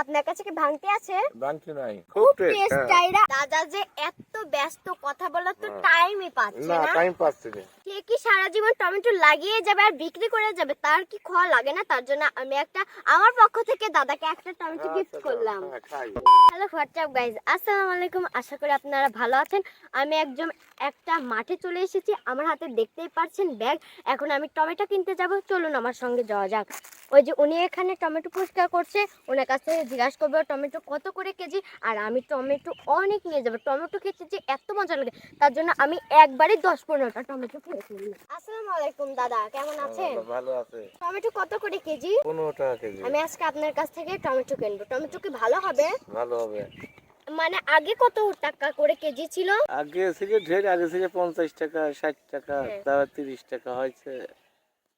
আপনার কাছে কি ভাঙতে আছে? বাংটি নাই খুব টেস্ট টেস্ট চাইরা দাদা যে এত ব্যস্ত কথা বলার তো হ্যাঁ। টাইমই পাচ্ছে না টাইম পাচ্ছে না। সে কি সারা জীবন টমেটো লাগিয়ে যাবে আর বিক্রি করে যাবে তার কি খাওয়া লাগে না? তার জন্য আমি একটা আমার পক্ষ থেকে দাদাকে একটা টমেটো গিফট আচ্ছা, করলাম। হ্যাঁ, হ্যালো হোয়াটসঅ্যাপ গাইজ আসসালামু আলাইকুম আশা করি আপনারা ভালো আছেন। আমি একজন একটা মাঠে চলে এসেছি আমার হাতে দেখতেই পাচ্ছেন ব্যাগ এখন আমি টমেটো কিনতে যাব চলুন আমার সঙ্গে যাওয়া যাক। ওই যে উনি এখানে টমেটো পরিষ্কার করছে ওনার কাছে জিজ্ঞাসা করব টমেটো কত করে কেজি? আর আমি টমেটো অনেক নিয়ে যাব। টমেটো খেতে যে এত মজা লাগে তার জন্য আমি একবারে দশ পনেরোটা টমেটো খেয়ে ফেলি আসসালামু আলাইকুম দাদা। কেমন আছেন? ভালো- আছে। টমেটো কত করে কেজি? পনেরো টাকা কেজি। আমি আজকে আপনার কাছ থেকে টমেটো কিনবো। টমেটো কি ভালো হবে? ভালো হবে। মানে আগে কত টাকা করে কেজি ছিল? আগে থেকে ঢের আগে থেকে পঞ্চাশ টাকা ষাট টাকা হ্যাঁ। তারপর তিরিশ টাকা হয়েছে।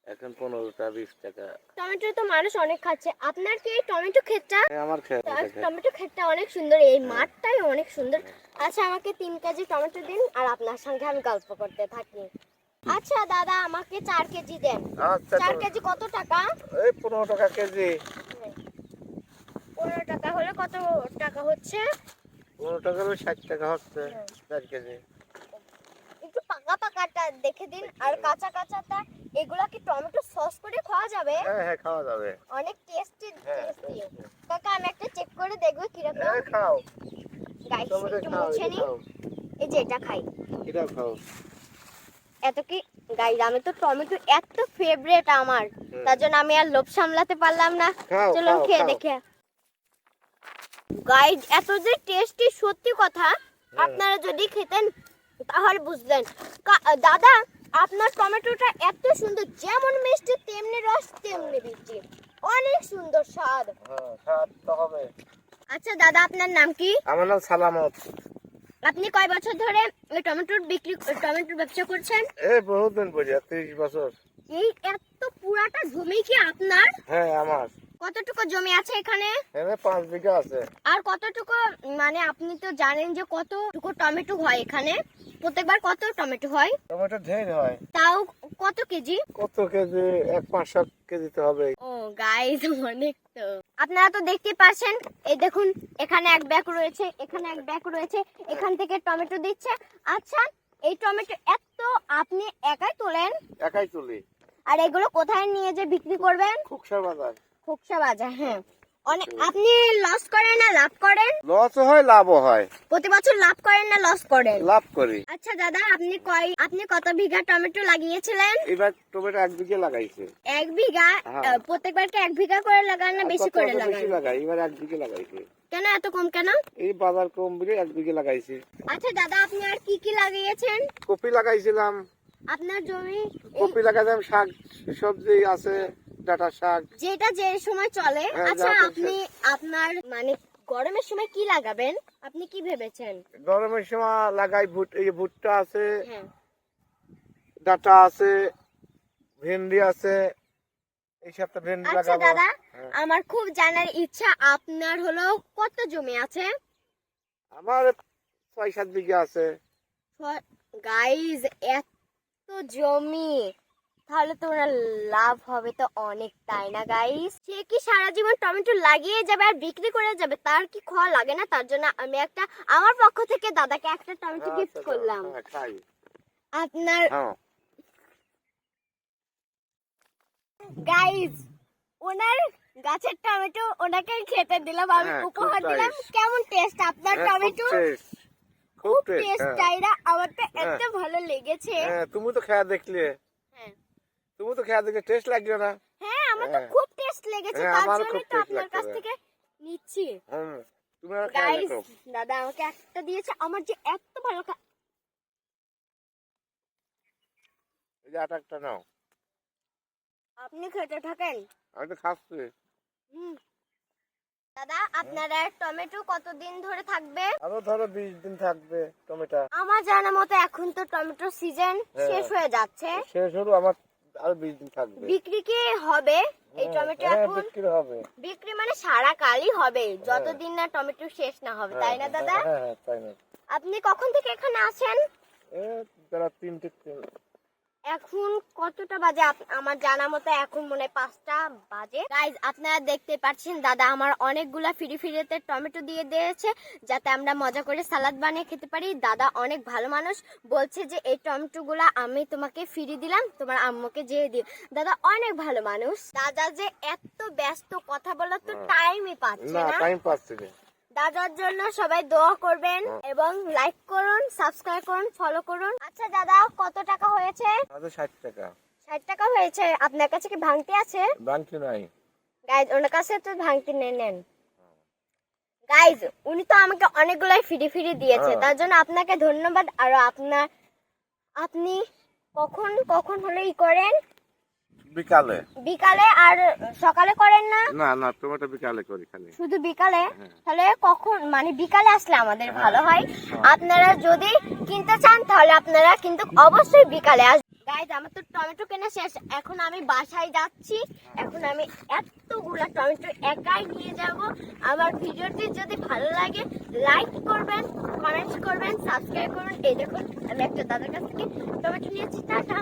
এখন পনেরো টাকা বিশ টাকা টমেটো তো মানুষ অনেক খাচ্ছে। আপনার কি এই টমেটো ক্ষেতটা? আমার খেয়ে টমেটো ক্ষেতটা অনেক সুন্দর এই মাঠটাই অনেক সুন্দর। আচ্ছা আমাকে তিন কেজি টমেটো দিন আর আপনার সঙ্গে আমি গল্প করতে থাকি। আচ্ছা দাদা আমাকে চার কেজি দেন। আচ্ছা চার কেজি কত টাকা? এই পনেরো টাকা কেজি। পনেরো টাকা হলে কত টাকা হচ্ছে? পনেরো টাকা হলে ষাট টাকা হচ্ছে হ্যাঁ। চার কেজি। পাকা পাকাটা দেখে দিন আর কাঁচা কাঁচাটা এগুলা কি টমেটো সস করে খাওয়া যাবে? হ্যাঁ হ্যাঁ খাওয়া যাবে। অনেক টেস্টি হ্যাঁ, টেস্টি হ্যাঁ, কাকা আমি একটা চেক করে দেখব কীরকম। হ্যাঁ খাও। গাইস একটু মুছে নি এই যে এটা খাই। এটা খাও। এত কি গাইস আমি তো টমেটো এত ফেভারিট আমার। তার জন্য আমি আর লোভ সামলাতে পারলাম না। চলুন খেয়ে দেখে। গাইস এত যে টেস্টি সত্যি কথা আপনারা যদি খেতেন তাহলে বুঝলেন। দাদা আপনার টমেটোটা এত সুন্দর যেমন মিষ্টি তেমনি রস তেমনি মিষ্টি। অনেক সুন্দর স্বাদ। হ্যাঁ স্বাদ তো হবে। আচ্ছা দাদা আপনার নাম কি? আমার নাম সালামত। আপনি কয় বছর ধরে ওই টমেটোর বিক্রি টমেটোর ব্যবসা করছেন? এই বহুত দিন পরে তিরিশ বছর। এই এত পুরাটা জমি কি আপনার? হ্যাঁ আমার। কতটুকু জমি আছে এখানে? এখানে পাঁচ বিঘা আছে। আর কতটুকু মানে আপনি তো জানেন যে কতটুকু টমেটো হয় এখানে। প্রত্যেকবার কত টমেটো হয়? টমেটো ঢের হয়। তাও কত কেজি? কত কেজি? এক পাঁচ সাত কেজিতে হবে। ও গাইস অনেক তো। আপনারা তো দেখতে পাচ্ছেন এই দেখুন এখানে এক ব্যাগ রয়েছে এখানে এক ব্যাগ রয়েছে এখান থেকে টমেটো দিচ্ছে। আচ্ছা এই টমেটো এত আপনি একাই তোলেন? একাই তুলি। আর এগুলো কোথায় নিয়ে যে বিক্রি করবেন? খুকসা বাজার। খোকসা বাজার হ্যাঁ। অনেক আপনি লস করেন না লাভ করেন? লস হয় লাভও হয়। প্রতি বছর লাভ করেন না লস করেন? লাভ করি। আচ্ছা দাদা আপনি কয় আপনি কত বিঘা টমেটো লাগিয়েছিলেন? এবার টমেটো এক বিঘে লাগাইছে। এক বিঘা? হ্যাঁ। প্রত্যেকবার কি এক বিঘা করে লাগান না বেশি করে লাগান বেশি লাগাই? এবার এক বিঘে লাগাইছে। কেন এত কম কেন? এই বাজার কম বলে এক বিঘে লাগাইছি। আচ্ছা দাদা আপনি আর কি কি লাগিয়েছেন? কপি লাগাইছিলাম। আপনার জমি? কপি লাগাইছিলাম শাক সবজি আছে। ডাটা শাক। যেটা যে সময় চলে। হ্যাঁ, আচ্ছা আপনি আপনার মানে গরমের সময় কি লাগাবেন? আপনি কি ভেবেছেন? গরমের সময় লাগাই ভুট্টা আছে হ্যাঁ। ডাটা আছে ভেন্ডি আছে এই সপ্তাহে ভেন্ডি আচ্ছা লাগাবো। দাদা হ্যাঁ। আমার খুব জানার ইচ্ছা আপনার হলো কত জমি আছে? আমার ছয় সাত বিঘা আছে। গাইজ এত জমি। তাহলে তো ওনার লাভ হবে তো অনেক তাই না গাইস সে কি সারা জীবন টমেটো লাগিয়ে যাবে আর বিক্রি করে যাবে? তার কি খাওয়া লাগে না? তার জন্য আমি একটা আমার পক্ষ থেকে দাদাকে একটা টমেটো গিফট আচ্ছা, করলাম। হ্যাঁ, আপনার হ্যাঁ। গাইজ ওনার গাছের টমেটো ওনাকে খেতে দিলাম আমি হ্যাঁ, উপহার দিলাম। কেমন টেস্ট আপনার হ্যাঁ, টমেটো? খুব টেস্ট হ্যাঁ। চাইরা আমার তো এত হ্যাঁ। ভালো লেগেছে। হ্যাঁ তুমি তো খেয়া দেখলে। হ্যাঁ তুমি তো খেয়া দেখলে টেস্ট লাগল না। হ্যাঁ আমার তো হ্যাঁ। খুব টেস্ট লেগেছে হ্যাঁ, তার জন্য তো আপনার কাছ থেকে নিচ্ছি। হুম তুমি আর খেয়া দেখো দাদা আমাকে একটা দিয়েছে আমার যে এত ভালো এই যে আটা একটা নাও। আপনি খেতে থাকেন? আমি তো খাচ্ছি। হুম। দাদা আপনার আর টমেটো কতদিন ধরে থাকবে? আরও ধরো বিশ দিন থাকবে টমেটো। আমার জানা মতো এখন তো টমেটো সিজন হ্যাঁ। শেষ হয়ে যাচ্ছে। শেষ হলো আমার আরও বিশ দিন থাকবে। বিক্রি কি হবে? এই হ্যাঁ, টমেটো হ্যাঁ, এখন বিক্রি হবে। বিক্রি মানে সারা কালই হবে যতদিন না টমেটো শেষ না হবে তাই না হ্যাঁ, দাদা? হ্যাঁ হ্যাঁ তাই না। আপনি কখন থেকে এখানে আছেন? এ বেলা তিনটে তিন- এখন কতটা বাজে আমার জানা মতো এখন মনে হয় পাঁচটা বাজে। গাইজ আপনারা দেখতে পাচ্ছেন দাদা আমার অনেকগুলা ফিরি ফিরিতে টমেটো দিয়ে দিয়েছে যাতে আমরা মজা করে সালাদ বানিয়ে খেতে পারি। দাদা অনেক ভালো মানুষ বলছে যে এই টমেটোগুলা আমি তোমাকে ফিরি দিলাম তোমার আম্মুকে যেয়ে দিও। দাদা অনেক ভালো মানুষ। দাদা যে এত ব্যস্ত কথা বলার তো হ্যাঁ। টাইমই পাচ্ছে না না। টাইম পাচ্ছি না। দাদার জন্য সবাই দোয়া করবেন। এবং লাইক করুন সাবস্ক্রাইব করুন ফলো করুন। আচ্ছা দাদা কত টাকা হয়েছে? ষাট টাকা। ষাট টাকা হয়েছে। আপনার কাছে কি ভাঙতি আছে? বাংকি নাই। গাইজ ওনার কাছে তো ভাঙতি নিয়ে নেন। গাইজ উনি তো আমাকে অনেকগুলাই ফিরি ফিরি দিয়েছে। হ্যাঁ। তার জন্য আপনাকে ধন্যবাদ। আর আপনার আপনি কখন কখন হলো ই করেন? বিকালে। বিকালে আর সকালে করেন না? না না টমেটো বিকালে করি খালি। শুধু বিকালে? হ্যাঁ। তাহলে কখন মানে বিকালে আসলে আমাদের ভালো হয়। আপনারা যদি কিনতে চান তাহলে আপনারা কিন্তু অবশ্যই বিকালে আসবেন গাইজ আমার তো টমেটো কেনা শেষ। এখন আমি বাসায় যাচ্ছি। এখন আমি এতগুলা টমেটো একাই নিয়ে যাব। আমার ভিডিওটি যদি ভালো লাগে লাইক করবেন কমেন্ট করবেন সাবস্ক্রাইব করবেন। এই দেখুন আমি একটা দাদার কাছ থেকে টমেটো নিয়েছি। টাটা।